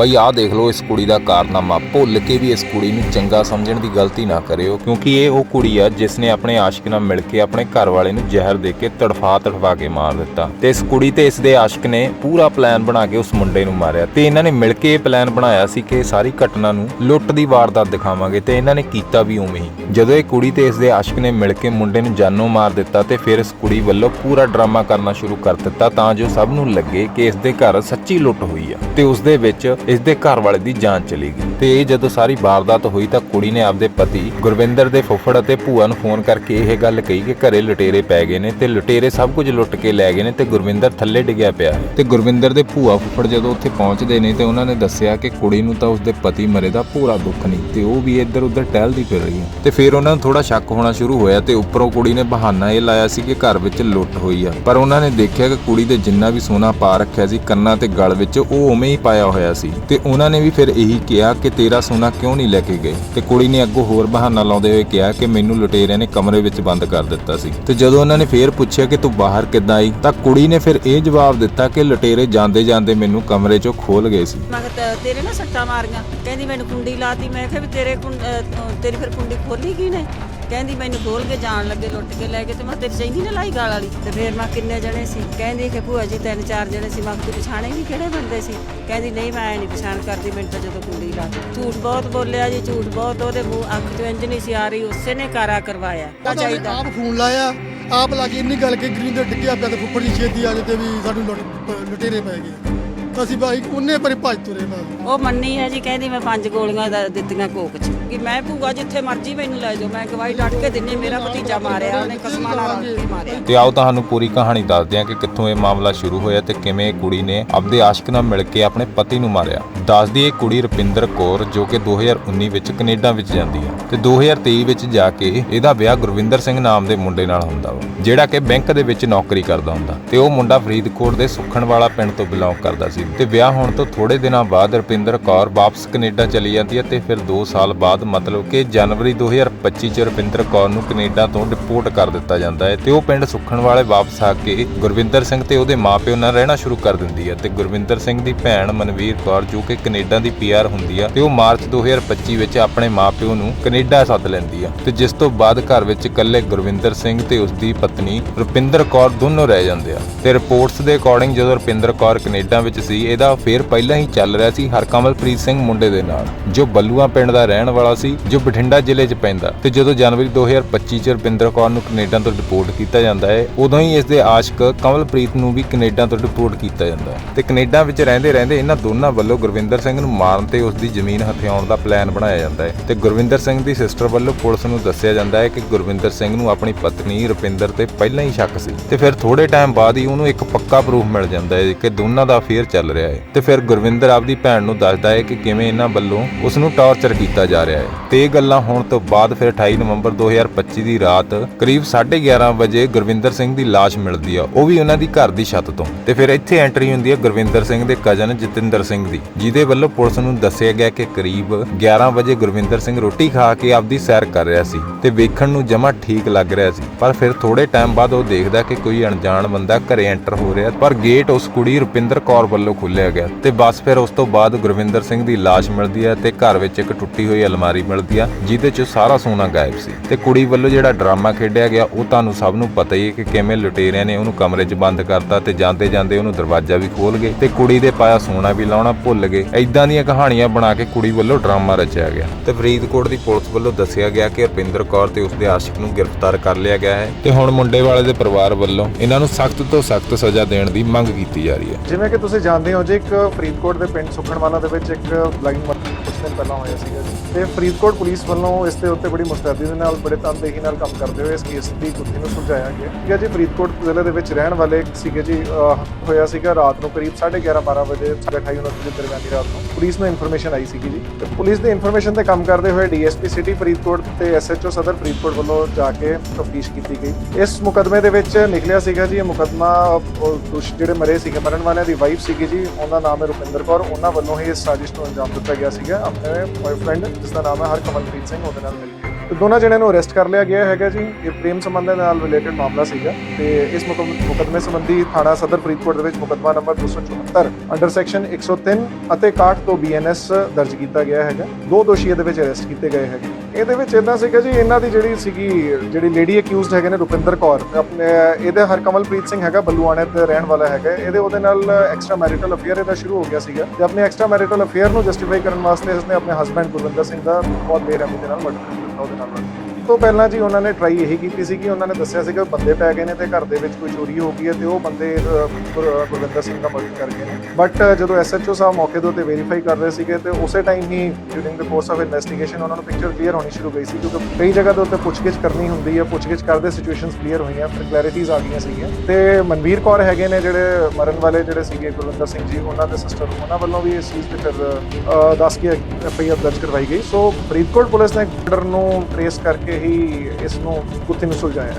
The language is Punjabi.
ਬਈ ਆਹ ਦੇਖ ਲਓ, ਇਸ ਕੁੜੀ ਦਾ ਕਾਰਨਾਮਾ। ਭੁੱਲ ਕੇ ਵੀ ਇਸ ਕੁੜੀ ਨੂੰ ਚੰਗਾ ਸਮਝਣ ਦੀ ਗਲਤੀ ਨਾ ਕਰਿਓ, ਕਿਉਂਕਿ ਇਹ ਉਹ ਕੁੜੀ ਆ, ਜਿਸ ਨੇ ਆਪਣੇ ਆਸ਼ਿਕ ਨਾਲ ਮਿਲ ਕੇ ਆਪਣੇ ਘਰ ਵਾਲੇ ਨੂੰ ਜ਼ਹਿਰ ਦੇ ਕੇ ਤੜਫਾ ਤੜਫਾ ਕੇ ਮਾਰ ਦਿੱਤਾ। ਤੇ ਇਸ ਕੁੜੀ ਤੇ ਇਸ ਦੇ ਆਸ਼ਿਕ ਨੇ ਪੂਰਾ ਪਲਾਨ ਬਣਾ ਕੇ ਉਸ ਮੁੰਡੇ ਨੂੰ ਮਾਰਿਆ। ਤੇ ਇਹਨਾਂ ਨੇ ਮਿਲ ਕੇ ਇਹ ਪਲਾਨ ਬਣਾਇਆ ਸੀ ਕਿ ਇਹ ਸਾਰੀ ਘਟਨਾ ਨੂੰ ਲੁੱਟ ਦੀ ਵਾਰਦਾਤ ਦਿਖਾਵਾਂਗੇ, ਤੇ ਇਹਨਾਂ ਨੇ ਕੀਤਾ ਵੀ ਉਵੇਂ ਹੀ। ਜਦੋਂ ਇਹ ਕੁੜੀ ਤੇ ਇਸ ਦੇ ਆਸ਼ਿਕ ਨੇ ਮਿਲ ਕੇ ਮੁੰਡੇ ਨੂੰ ਜਾਨੋਂ ਮਾਰ ਦਿੱਤਾ ਤੇ ਫਿਰ ਇਸ ਕੁੜੀ ਵੱਲੋਂ ਪੂਰਾ ਡਰਾਮਾ ਕਰਨਾ ਸ਼ੁਰੂ ਕਰ ਦਿੱਤਾ, ਤਾਂ ਜੋ ਸਭ ਨੂੰ ਲੱਗੇ ਕਿ ਇਸ ਦੇ ਘਰ ਸੱਚੀ ਲੁੱਟ ਹੋਈ ਆ। ਤੇ ਉਸ ਦੇ ਵਿੱਚ ਇਸ ਦੇ ਘਰ ਵਾਲੇ ਦੀ ਜਾਨ ਚਲੀ ਗਈ। ਤੇ ਇਹ ਜਦੋਂ ਸਾਰੀ ਵਾਰਦਾਤ ਹੋਈ ਤਾਂ ਕੁੜੀ ਨੇ ਆਪਦੇ ਪਤੀ ਗੁਰਵਿੰਦਰ ਦੇ ਫੁੱਫੜ ਅਤੇ ਭੂਆ ਨੂੰ ਫੋਨ ਕਰਕੇ ਇਹ ਗੱਲ ਕਹੀ ਕਿ ਘਰੇ ਲੁਟੇਰੇ ਪੈ ਗਏ ਨੇ ਤੇ ਲੁਟੇਰੇ ਸਭ ਕੁਝ ਲੁੱਟ ਕੇ ਲੈ ਗਏ ਨੇ ਤੇ ਗੁਰਵਿੰਦਰ ਥੱਲੇ ਡਿੱਗਿਆ ਪਿਆ ਤੇ ਗੁਰਵਿੰਦਰ ਦੇ ਭੂਆ ਫੁੱਫੜ ਜਦੋਂ ਉੱਥੇ ਪਹੁੰਚਦੇ ਨੇ ਤੇ ਉਹਨਾਂ ਨੇ ਦੱਸਿਆ ਕਿ ਕੁੜੀ ਨੂੰ ਤਾਂ ਉਸਦੇ ਪਤੀ ਮਰੇ ਦਾ ਪੂਰਾ ਦੁੱਖ ਨਹੀਂ, ਤੇ ਉਹ ਵੀ ਇੱਧਰ ਉੱਧਰ ਟਹਿਲਦੀ ਫਿਰ ਰਹੀ ਹੈ। ਤੇ ਫਿਰ ਉਹਨਾਂ ਨੂੰ ਥੋੜਾ ਸ਼ੱਕ ਹੋਣਾ ਸ਼ੁਰੂ ਹੋਇਆ ਤੇ ਉੱਪਰੋਂ ਕੁੜੀ ਨੇ ਬਹਾਨਾ ਇਹ ਲਾਇਆ ਸੀ ਕਿ ਘਰ ਵਿੱਚ ਲੁੱਟ ਹੋਈ ਆ। ਪਰ ਉਹਨਾਂ ਨੇ ਦੇਖਿਆ ਕਿ ਕੁੜੀ ਦੇ ਜਿੰਨਾ ਵੀ ਸੋਨਾ ਪਾ ਰੱਖਿਆ ਸੀ, ਕੰਨਾਂ ਤੇ ਗਲ ਵਿੱਚ ਉਹ ਉਵੇਂ ਹੀ ਪਾਇਆ ਹੋਇਆ ਸੀ। ਤੇ ਉਹਨਾਂ ਨੇ ਵੀ ਫਿਰ ਇਹੀ ਕਿਹਾ ਕਿ ਤੇਰਾ ਸੋਨਾ ਕਿਉਂ ਨਹੀਂ ਲੈ ਕੇ ਗਏ? ਤੇ ਕੁੜੀ ਨੇ ਅੱਗੋਂ ਹੋਰ ਬਹਾਨਾ ਲਾਉਂਦੇ ਹੋਏ ਕਿਹਾ ਕਿ ਮੈਨੂੰ ਲੁਟੇਰਿਆਂ ਨੇ ਕਮਰੇ ਵਿੱਚ ਬੰਦ ਕਰ ਦਿੱਤਾ ਸੀ। ਤੇ ਜਦੋਂ ਉਹਨਾਂ ਨੇ ਫੇਰ ਪੁੱਛਿਆ ਕਿ ਤੂੰ ਬਾਹਰ ਕਿੱਦਾਂ ਆਈ, ਤਾਂ ਕੁੜੀ ਨੇ ਫਿਰ ਇਹ ਜਵਾਬ ਦਿੱਤਾ ਕਿ ਲੁਟੇਰੇ ਜਾਂਦੇ ਜਾਂਦੇ ਮੈਨੂੰ ਕਮਰੇ 'ਚੋਂ ਖੋਲ ਗਏ ਸੀ। ਮੈਂ ਕਿਹਾ, ਤੇ- ਤੇਰੇ ਨਾ ਸੱਟਾਂ ਮਾਰੀਆਂ। ਕਹਿੰਦੀ, ਮੈਨੂੰ ਕੁੰਡੀ ਲਾਤੀ। ਮੈਂ ਕਿਹਾ, ਵੀ ਤੇਰੇ ਕੁੰ- ਅਹ, ਤੇਰੀ ਫਿਰ ਕੁੰਡੀ ਖੋਲੀ ਕੀ ਨੇ ਕਹਿੰਦੀ ਮੈਨੂੰ ਖੋਲ ਕੇ ਜਾਣ ਲੱਗੇ ਲੁੱਟ ਕੇ ਲੈ ਕੇ ਤੇ ਮੈਂ ਤੇਰੀ ਚਾਹੀਦੀ ਨਾ ਲਾਈ ਗਾਲ ਵਾਲੀ। ਤੇ ਫਿਰ ਮੈਂ ਕਿੰਨੇ ਜਣੇ ਸੀ? ਕਹਿੰਦੀ ਕਿ ਭੂਆ ਜੀ ਤਿੰਨ ਚਾਰ ਜਣੇ ਸੀ ਮੈਂ ਤੂੰ ਪਛਾਣੇ ਵੀ ਕਿਹੜੇ ਬੰਦੇ ਸੀ। ਕਹਿੰਦੀ ਨਹੀਂ ਮੈਂ ਨਹੀਂ ਪਛਾਣ ਕਰਦੀ ਮੈਨੂੰ ਤਾਂ ਜਦੋਂ ਕੁੰਡੀ ਲਾਤੀ ਝੂਠ ਬਹੁਤ ਬੋਲਿਆ ਜੀ ਝੂਠ ਬਹੁਤ ਉਹਦੇ ਮੂੰਹ ਅੱਖ ਤੋਂ ਇੰਜ ਨਹੀਂ ਸੀ ਆ ਰਹੀ ਉਸੇ ਨੇ ਕਾਰਾ ਕਰਵਾਇਆ। ਤਾਂ ਚਾਹੀਦਾ। ਆਪ ਫੋਨ ਲਾਇਆ ਆਪ ਲਾ ਕੇ ਇੰਨੀ ਗੱਲ ਕਿ ਗਰੀਨ ਦੇ ਡਿੱਗਿਆ ਪਿਆ ਤੇ ਫੁੱਫੜ ਦੀ ਛੇਤੀ ਆ ਤੇ ਵੀ ਸਾਨੂੰ ਲੁੱਟ- ਲੁਟੇਰੇ ਪੈ ਗਏ। ਤਾਂ ਅਸੀਂ ਭਾਈ ਉਹਨੇ ਪਰੇ ਭੱਜ ਤੁਰੇ ਬਾਅਦ ਉਹ ਮੰਨੀ ਹੈ ਜੀ ਕਹਿੰਦੀ ਮੈਂ ਪੰਜ ਗੋਲੀਆਂ ਦ- ਦਿੱਤੀਆਂ ਕੋਕ ਚ। ਕਿ ਮੈਂ ਭੂਆ ਜਿੱਥੇ ਮਰਜ਼ੀ ਮੈਨੂੰ ਲੈ ਜਾਓ ਮੈਂ ਗਵਾਹੀ ਡੱਟ ਕੇ ਦਿੰਨੀ ਮੇਰਾ ਭਤੀਜਾ ਮਾਰਿਆ ਉਹਨੇ ਕਸਮਾਂ ਨਾਲ ਰਲ ਕੇ ਮਾਰਿਆ। ਤੇ ਆਓ ਤੁਹਾਨੂੰ ਪੂਰੀ ਕਹਾਣੀ ਦੱਸਦੇ ਹਾਂ ਕਿ ਕਿੱਥੋਂ ਇਹ ਮਾਮਲਾ ਸ਼ੁਰੂ ਹੋਇਆ ਤੇ ਕਿਵੇਂ ਇਹ ਕੁੜੀ ਨੇ ਆਪਦੇ ਆਸ਼ਿਕ ਨਾਲ ਮਿਲ ਕੇ ਆਪਣੇ ਪਤੀ ਨੂੰ ਮਾਰਿਆ। ਦੱਸਦੀ ਇਹ ਕੁੜੀ ਰੁਪਿੰਦਰ ਕੌਰ ਜੋ ਕਿ 2019 ਵਿੱਚ ਕੈਨੇਡਾ ਵਿੱਚ ਜਾਂਦੀ ਹੈ ਤੇ 2023 ਵਿੱਚ ਜਾ ਕੇ ਇਹਦਾ ਵਿਆਹ ਗੁਰਵਿੰਦਰ ਸਿੰਘ ਨਾਮ ਦੇ ਮੁੰਡੇ ਨਾਲ ਹੁੰਦਾ ਵਾ ਜਿਹੜਾ ਕਿ ਬੈਂਕ ਦੇ ਵਿੱਚ ਨੌਕਰੀ ਕਰਦਾ ਹੁੰਦਾ ਤੇ ਉਹ ਮੁੰਡਾ ਫਰੀਦਕੋਟ ਦੇ ਸੁਖਣਵਾਲਾ ਪਿੰਡ ਤੋਂ ਬਿਲੋਂਗ ਕਰਦਾ ਸੀ। ਤੇ ਵਿਆਹ ਹੋਣ ਤੋਂ ਥੋੜੇ ਦਿਨਾਂ ਬਾਅਦ ਰੁਪਿੰਦਰ ਕੌਰ ਵਾਪਸ ਕੈਨੇਡਾ ਚਲੀ ਜਾਂਦੀ ਹੈ ਤੇ ਫਿਰ 2 ਸਾਲ ਬਾਅਦ ਮਤਲਬ ਕਿ ਜਨਵਰੀ 2025 ਚ ਰੁਪਿੰਦਰ ਕੌਰ ਨੂੰ ਕੈਨੇਡਾ ਤੋਂ ਡਿਪੋਰਟ ਕਰ ਦਿੱਤਾ ਜਾਂਦਾ ਹੈ ਤੇ ਉਹ ਪਿੰਡ ਸੁਖਣ ਵਾਲੇ ਵਾਪਸ ਆ ਕੇ ਗੁਰਵਿੰਦਰ ਸਿੰਘ ਤੇ ਉਹਦੇ ਮਾਪਿਓ ਨਾਲ ਰਹਿਣਾ ਸ਼ੁਰੂ ਕਰ ਦਿੰਦੀ ਹੈ ਤੇ ਗੁਰਵਿੰਦਰ ਸਿੰਘ ਦੀ ਭੈਣ ਮਨਵੀਰ ਕੌਰ ਜੋ ਕਿ ਕੈਨੇਡਾ ਦੀ ਪੀਆਰ ਹੁੰਦੀ ਆ ਤੇ ਉਹ ਮਾਰਚ 2025 ਵਿੱਚ ਆਪਣੇ ਮਾਪਿਓ ਨੂੰ ਕੈਨੇਡਾ ਸੱਦ ਲੈਂਦੀ ਆ ਤੇ ਜਿਸ ਤੋਂ ਬਾਅਦ ਘਰ ਵਿੱਚ ਇਕੱਲੇ ਗੁਰਵਿੰਦਰ ਸਿੰਘ ਤੇ ਉਸ ਦੀ ਪਤਨੀ ਰੁਪਿੰਦਰ ਕੌਰ ਦੋਨੋਂ ਰਹਿ ਜਾਂਦੇ ਆ ਤੇ ਰਿਪੋਰਟਸ ਦੇ ਅਕੋਰਡਿੰਗ ਜਦੋਂ ਰੁਪਿੰਦਰ ਕੌਰ ਕੈਨੇਡਾ ਵਿੱਚ ਸੀ, ਇਹਦਾ ਫੇਰ ਪਹਿਲਾਂ ਹੀ ਚੱਲ ਰਿਹਾ ਸੀ ਹਰਕਮਲਪ੍ਰੀਤ ਸਿੰਘ ਮੁੰਡੇ ਦੇ ਨਾਲ, ਜੋ ਬੱਲੂਆ ਪਿੰਡ ਦਾ ਰਹਿਣ ਵਾਲਾ ਸੀ, ਜੋ ਬਠਿੰਡਾ ਜ਼ਿਲ੍ਹੇ 'ਚ ਪੈਂਦਾ। ਤੇ ਜਦੋਂ ਜਨਵਰੀ 2025 ਚ ਰੁਪਿੰਦਰ ਕੌਰ ਨੂੰ ਕੈਨੇਡਾ ਤੋਂ ਡਿਪੋਰਟ ਕੀਤਾ ਜਾਂਦਾ ਹੈ, ਉਦੋਂ ਹੀ ਇਸ ਦੇ ਆਸ਼ਕ ਕਮਲਪ੍ਰੀਤ ਨੂੰ ਵੀ ਕੈਨੇਡਾ ਤੋਂ ਡਿਪੋਰਟ ਕੀਤਾ ਜਾਂਦਾ ਹੈ। ਤੇ ਕੈਨੇਡਾ ਵਿੱਚ ਰਹਿੰਦੇ ਰਹਿੰਦੇ ਇਹਨਾਂ ਦੋਨਾਂ ਵੱਲੋਂ ਗੁਰਵਿੰਦਰ ਸਿੰਘ ਨੂੰ ਮਾਰਨ ਤੇ ਉਸ ਦੀ ਜ਼ਮੀਨ ਹਥਿਆਉਣ ਦਾ ਪਲਾਨ ਬਣਾਇਆ ਜਾਂਦਾ ਹੈ। ਤੇ ਗੁਰਵਿੰਦਰ ਸਿੰਘ ਦੀ ਸਿਸਟਰ ਵੱਲੋਂ ਪੁਲਿਸ ਨੂੰ ਦੱਸਿਆ ਜਾਂਦਾ ਹੈ ਕਿ ਗੁਰਵਿੰਦਰ ਸਿੰਘ ਨੂੰ ਆਪਣੀ ਪਤਨੀ ਰੁਪਿੰਦਰ ਤੇ ਪਹਿਲਾਂ ਹੀ ਸ਼ੱਕ ਸੀ। ਤੇ ਫਿਰ ਥੋੜੇ ਟਾਈਮ ਬਾਅਦ ਹੀ ਉਹਨੂੰ ਇੱਕ ਪੱਕਾ ਪ੍ਰੂਫ ਮਿਲ ਜਾਂਦਾ ਹੈ ਕਿ ਦੋਨਾਂ ਦਾ ਅਫੇਅਰ ਚੱਲ ਰਿਹਾ ਹੈ। ਤੇ ਫਿਰ ਗੁਰਵਿੰਦਰ ਆਪਦੀ ਭੈਣ ਨੂੰ ਦੱਸਦਾ ਹੈ ਕਿ ਕਿਵੇਂ ਇਹਨਾਂ ਵੱਲੋਂ ਉਸ ਨੂੰ ਟਾਰਚਰ ਕੀਤਾ ਜਾ ਰਿਹਾ ਹੈ। ਤੇ ਇਹ ਗੱਲਾਂ ਹੋਣ ਤੋਂ ਬਾਅਦ ਫਿਰ 28 ਨਵੰਬਰ 2025 ਦੀ ਰਾਤ ਕਰੀਬ 11:30 ਵਜੇ ਗੁਰਵਿੰਦਰ ਸਿੰਘ ਦੀ ਲਾਸ਼ ਮਿਲਦੀ ਆ। ਉਹ ਵੀ ਉਹਨਾਂ ਦੀ ਘਰ ਦੀ ਛੱਤ ਤੋਂ। ਤੇ ਫਿਰ ਇੱਥੇ ਐਂਟਰੀ ਹੁੰਦੀ ਹੈ ਗੁਰਵਿੰਦਰ ਸਿੰਘ ਦੇ ਕਜ਼ਨ ਜਤਿੰਦਰ ਸਿੰਘ ਦੀ, ਜਿਹਦੇ ਵੱਲੋਂ ਪੁਲਿਸ ਨੂੰ ਦੱਸਿਆ ਗਿਆ ਕਿ ਕਰੀਬ 11 ਵਜੇ ਗੁਰਵਿੰਦਰ ਸਿੰਘ ਰੋਟੀ ਖਾ ਕੇ ਆਪਦੀ ਸੈਰ ਕਰ ਰਿਹਾ ਸੀ ਤੇ ਵੇਖਣ ਨੂੰ ਜਮਾ ਠੀਕ ਲੱਗ ਰਿਹਾ ਸੀ। ਪਰ ਫਿਰ ਥੋੜੇ ਟਾਈਮ ਬਾਅਦ ਉਹ ਦੇਖਦਾ ਕਿ ਕੋਈ ਅਣਜਾਣ ਬੰਦਾ ਘਰੇ ਐਂਟਰ ਹੋ ਰਿਹਾ ਪਰ ਗੇਟ ਉਸ ਕੁੜੀ ਰੁਪਿੰਦਰ ਕੌਰ ਵੱਲੋਂ ਖੋਲ੍ਹਿਆ ਗਿਆ ਤੇ ਬਸ ਫਿਰ ਉਸ ਤੋਂ ਬਾਅਦ ਗੁਰਵਿੰਦਰ ਸਿੰਘ ਦੀ ਲਾਸ਼ ਮਿਲਦੀ ਹੈ ਤੇ ਘਰ ਵਿੱਚ ਇੱਕ ਟੁੱਟੀ ਹੋਈ ਅਲਮਾਰੀ ਮਿਲਦੀ ਆ, ਜਿਹਦੇ 'ਚ ਸਾਰਾ ਸੋਨਾ ਗਾਇਬ ਸੀ। ਤੇ ਕੁੜੀ ਵੱਲੋਂ ਜਿਹੜਾ ਡਰਾਮਾ ਖੇਡਿਆ ਗਿਆ, ਉਹ ਤੁਹਾਨੂੰ ਸਭ ਨੂੰ ਪਤਾ ਹੀ ਹੈ ਕਿ ਕਿਵੇਂ ਲੁਟੇਰਿਆਂ ਨੇ ਉਹਨੂੰ ਕਮਰੇ 'ਚ ਬੰਦ ਕਰਤਾ ਤੇ ਜਾਂਦੇ ਜਾਂਦੇ ਉਹਨੂੰ ਦਰਵਾਜ਼ਾ ਵੀ ਖੋਲ ਗਏ ਤੇ ਕੁੜੀ ਦੇ ਪਾਇਆ ਸੋਨਾ ਵੀ ਲਾਉਣਾ ਭੁੱਲ ਗਏ। ਐਦਾਂ ਦੀਆਂ ਕਹਾਣੀਆਂ ਬਣਾ ਕੇ ਕੁੜੀ ਵੱਲੋਂ ਡਰਾਮਾ ਰਚਿਆ ਗਿਆ। ਤੇ ਫਰੀਦਕੋਟ ਦੀ ਪੁਲਿਸ ਵੱਲੋਂ ਦੱਸਿਆ ਗਿਆ ਕਿ ਰੁਪਿੰਦਰ ਕੌਰ ਤੇ ਉਸਦੇ ਆਸ਼ਿਕ ਨੂੰ ਗ੍ਰਿਫਤਾਰ ਕਰ ਲਿਆ ਗਿਆ ਹੈ ਤੇ ਹੁਣ ਮੁੰਡੇ ਵਾਲੇ ਦੇ ਪਰਿਵਾਰ ਵੱਲੋਂ ਇਹਨਾਂ ਨੂੰ ਸਖਤ ਤੋਂ ਸਖਤ ਸਜ਼ਾ ਦੇਣ ਦੀ ਮੰਗ ਕੀਤੀ ਜਾ ਰਹੀ ਹੈ। ਜਿਵੇਂ ਕਿ ਤੁਸੀਂ ਜਾਣਦੇ ਹੋ ਜੀ ਇੱਕ ਫਰੀਦਕੋਟ ਦੇ ਪਿੰਡ ਸੁਖਣਵਾਲਾ ਦੇ ਵਿੱਚ ਇੱਕ ਬਲਾਈਂਡ ਮਰਡਰ ਕੁਝ ਦਿਨ ਪਹਿਲਾਂ ਹੋਇਆ ਸੀਗਾ ਜੀ। ਤੇ ਫਰੀਦਕੋਟ ਪੁਲਿਸ ਵੱਲੋਂ ਇਸ ਦੇ ਉੱਤੇ ਬੜੀ ਮੁਸਤੈਦੀ ਦੇ ਨਾਲ, ਬੜੇ ਤਨਦੇਹੀ ਨਾਲ ਕੰਮ ਕਰਦੇ ਹੋਏ ਇਸ ਕੇਸ ਦੀ ਗੁੱਥੀ ਨੂੰ ਸੁਲਝਾਇਆ ਗਿਆ। ਠੀਕ ਹੈ ਜੀ, ਫਰੀਦਕੋਟ ਜ਼ਿਲ੍ਹੇ ਦੇ ਵਿੱਚ ਰਹਿਣ ਵਾਲੇ ਸੀਗੇ ਜੀ ਹੋਇਆ ਸੀਗਾ ਰਾਤ ਨੂੰ ਕਰੀਬ 11:30 12 ਵਜੇ 28 29 ਦੇ ਦਰਮਿਆਨ ਰਾਤ ਨੂੰ। ਪੁਲਿਸ ਨੂੰ ਇਨਫੋਰਮੇਸ਼ਨ ਆਈ ਸੀਗੀ ਜੀ। ਤੇ ਪੁਲਿਸ ਦੀ ਇਨਫੋਰਮੇਸ਼ਨ ਤੇ ਕੰਮ ਕਰਦੇ ਹੋਏ ਡੀਐਸਪੀ ਸਿਟੀ ਫਰੀਦਕੋਟ ਤੇ ਐਸਐਚਓ ਸਦਰ ਫਰੀਦਕੋਟ ਵੱਲੋਂ ਜਾ ਕੇ ਤਫਤੀਸ਼ ਕੀਤੀ ਗਈ। ਇਸ ਮੁਕਦਮੇ ਦੇ ਵਿੱਚ ਨਿਕਲਿਆ ਸੀਗਾ ਜੀ, ਇਹ ਮੁਕਦਮਾ, ਉਹ ਜਿਹੜੇ ਮਰੇ ਸੀਗੇ, ਮਰਨ ਵਾਲਿਆਂ ਦੀ ਵਾਈਫ ਸੀਗੀ ਜੀ, ਉਹਨਾਂ ਦਾ ਨਾਮ ਹੈ ਰੁਪਿੰਦਰ ਕੌਰ। ਉਹਨਾਂ ਵੱਲੋਂ ਹੀ ਇਸ ਸਾਜ਼ਿਸ਼ ਨੂੰ ਅੰਜਾਮ ਦਿੱਤਾ ਗਿਆ ਸੀਗਾ। ਆਪਣੇ ਬॉयਫ੍ਰੈਂਡ ਜਿਸ ਦਾ ਨਾਮ ਹੈ ਹਰਕਮਲਪ੍ਰੀਤ ਸਿੰਘ ਉਹਦੇ ਨਾਲ ਮਿਲ ਤੇ ਦੋਨਾਂ ਜਣਿਆਂ ਨੂੰ ਅਰੈਸਟ ਕਰ ਲਿਆ ਗਿਆ ਹੈਗਾ ਜੀ। ਇਹ ਪ੍ਰੇਮ ਸੰਬੰਧ ਦੇ ਨਾਲ ਰਿਲੇਟਡ ਮਾਮਲਾ ਸੀਗਾ। ਤੇ ਇਸ ਮੁਕਮ- ਮੁਕੱਦਮੇ ਸੰਬੰਧੀ ਥਾਣਾ ਸਦਰ ਫਰੀਦਕੋਟ ਦੇ ਵਿੱਚ ਮੁਕੱਦਮਾ ਨੰਬਰ 274 ਅੰਡਰ ਸੈਕਸ਼ਨ 103 ਅਤੇ 61 ਤੋਂ ਬੀਐਨਐਸ ਦਰਜ ਕੀਤਾ ਗਿਆ ਹੈਗਾ। ਦੋ ਦੋਸ਼ੀ ਇਹਦੇ ਵਿੱਚ ਅਰੈਸਟ ਕੀਤੇ ਗਏ ਹੈਗੇ। ਇਹਦੇ ਵਿੱਚ ਇਦਾਂ ਸੀਗਾ ਜੀ, ਇਹਨਾਂ ਦੀ ਜਿਹੜੀ ਸੀਗੀ, ਜਿਹੜੀ ਲੇਡੀ ਅਕਿਊਜ਼ਡ ਹੈਗੇ ਨੇ ਰੁਪਿੰਦਰ ਕੌਰ, ਆਪਣੇ, ਇਹਦੇ ਹਰਕਮਲਪ੍ਰੀਤ ਸਿੰਘ ਹੈਗਾ, ਬੱਲੂਆਣੇ ਤੇ ਰਹਿਣ ਵਾਲਾ ਹੈਗਾ। ਇਹਦੇ, ਉਹਦੇ ਨਾਲ ਐਕਸਟਰਾ ਮੈਰਿਟਲ ਅਫੇਅਰ ਇਹਦਾ ਸ਼ੁਰੂ ਹੋ ਗਿਆ ਸੀਗਾ। ਤੇ ਆਪਣੇ ਐਕਸਟਰਾ ਮੈਰਿਟਲ ਅਫੇਅਰ ਨੂੰ ਜਸਟੀਫਾਈ ਕਰਨ ਵਾਸਤੇ ਇਸਨੇ ਆਪਣੇ ਹਸਬੰਡ ਗੁਰਵਿੰਦਰ ਸਿੰਘ ਦਾ ਬਹੁਤ ਬੇਰਹਿਮੀ ਦੇ ਨਾਲ ਮਰਡਰ ਕਰ ਦਿੱਤਾ ਉਹਦੇ ਨਾਲ murder ਕੀਤਾ। ਤੋਂ ਪਹਿਲਾਂ ਜੀ ਉਹਨਾਂ ਨੇ ਟਰਾਈ ਇਹੀ ਕੀਤੀ ਸੀ ਕਿ ਉਹਨਾਂ ਨੇ ਦੱਸਿਆ ਸੀਗਾ ਬੰਦੇ ਪੈ ਗਏ ਨੇ ਤੇ ਘਰ ਦੇ ਵਿੱਚ ਕੋਈ ਚੋਰੀ ਹੋ ਗਈ ਹੈ ਤੇ ਉਹ ਬੰਦੇ ਗੁਰਵਿੰਦਰ ਸਿੰਘ ਦਾ ਮਰਡਰ ਕਰ ਗਏ ਨੇ। ਬਟ ਜਦੋਂ ਐਸਐਚਓ ਸਾਹਿਬ ਮੌਕੇ ਦੇ ਉੱਤੇ ਵੈਰੀਫਾਈ ਕਰ ਰਹੇ ਸੀਗੇ ਤੇ ਉਸੇ time he during the course of investigation ਉਹਨਾਂ ਨੂੰ ਪਿਕਚਰ ਕਲੀਅਰ ਹੋਣੀ ਸ਼ੁਰੂ ਗਈ ਸੀ ਕਿਉਂਕਿ ਕਈ ਜਗ੍ਹਾ ਦੇ ਉੱਤੇ ਪੁੱਛਗਿੱਛ ਕਰਨੀ ਹੁੰਦੀ ਹੈ ਪੁੱਛਗਿੱਛ ਕਰਦੇ ਸਿਚੁਏਸ਼ਨਸ ਕਲੀਅਰ ਹੋਈਆਂ ਫਿਰ ਕਲੈਰਿਟੀਜ਼ ਆ ਗਈਆਂ ਸੀਗੀਆਂ। ਤੇ ਮਨਵੀਰ ਕੌਰ ਹੈਗੇ ਨੇ ਜਿਹੜੇ ਮਰਨ ਵਾਲੇ ਜਿਹੜੇ ਸੀਗੇ ਗੁਰਵਿੰਦਰ ਸਿੰਘ ਜੀ ਉਹਨਾਂ ਦੇ ਸਿਸਟਰ ਉਹਨਾਂ ਵੱਲੋਂ ਵੀ ਇਸ ਚੀਜ਼ ਤੇ ਫਿਰ ਅਹ, ਦੱਸ ਕੇ ਐਫਆਈਆਰ ਦਰਜ ਕਰਵਾਈ ਗਈ। ਸੋ ਫਰੀਦਕੋਟ ਪੁਲਿਸ ਨੇ ਮਰਡਰ ਨੂੰ ਟ੍ਰੇਸ ਕਰਕੇ ਹੀ ਇਸ ਨੂੰ ਕੁੱਤੇ ਨੂੰ ਸੁਲਝਾਇਆ।